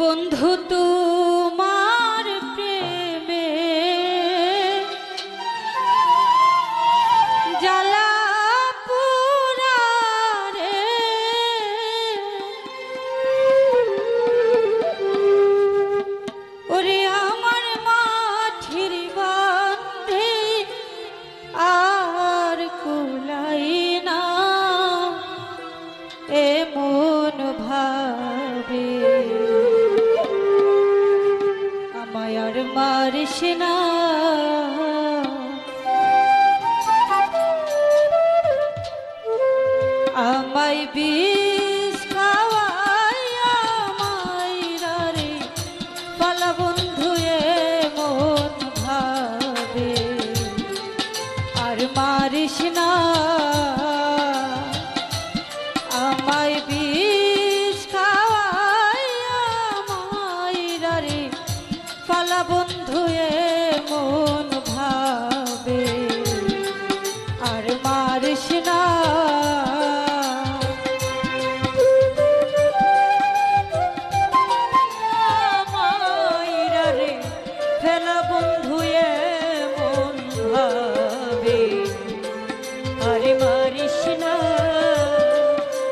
বন্ধু তোমার প্রেমে জ্বালা পুরা রে ওরে আমার মাঠির বান্ধে আর কুলাই না, এমন ভাবে না আমায় বিষ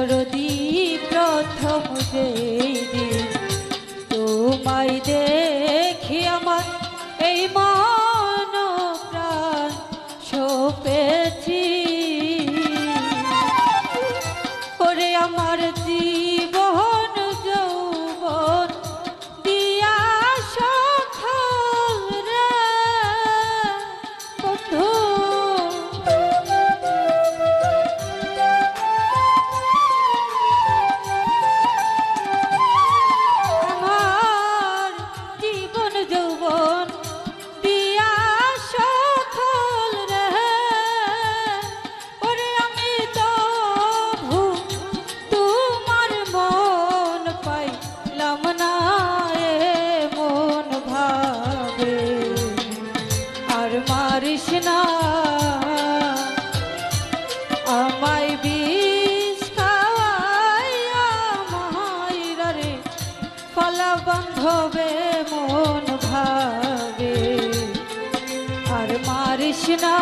ওরে আর মারিস না। আমায় বিষ খাওয়াইয়া মাইরা রে ফলা বন্ধবে, মন ভাবে। আর মারিস না।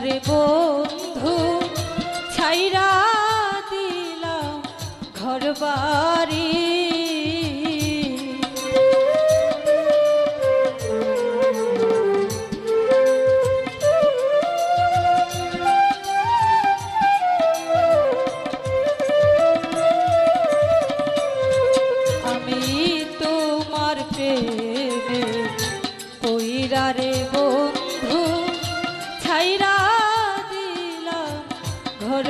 পহিরা বন্ধু ছাইরা দিলাম ঘর বাড়ি ঘর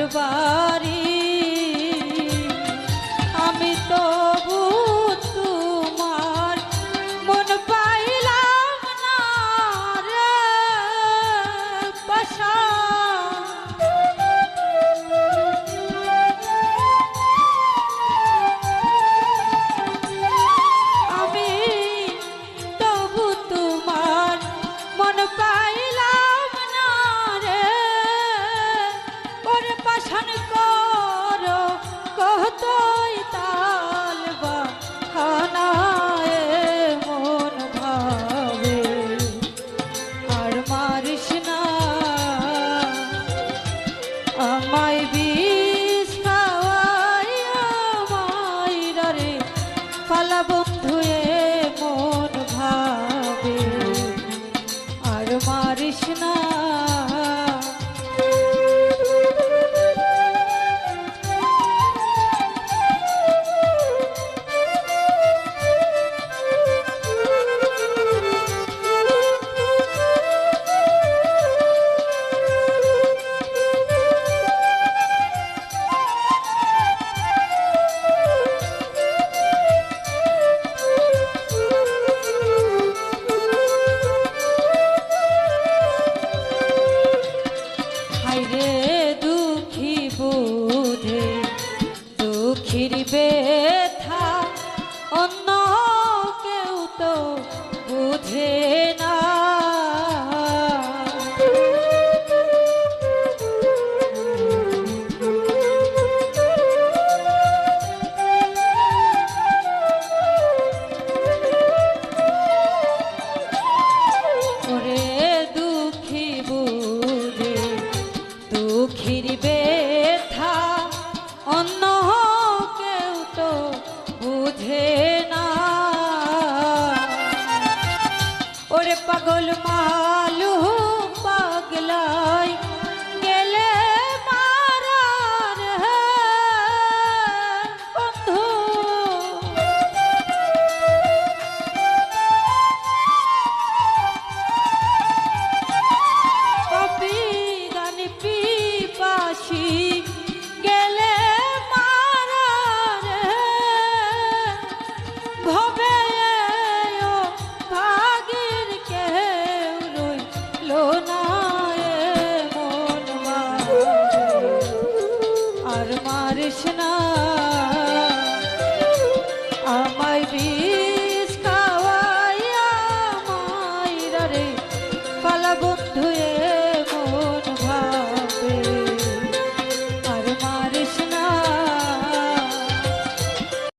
পাগল মালু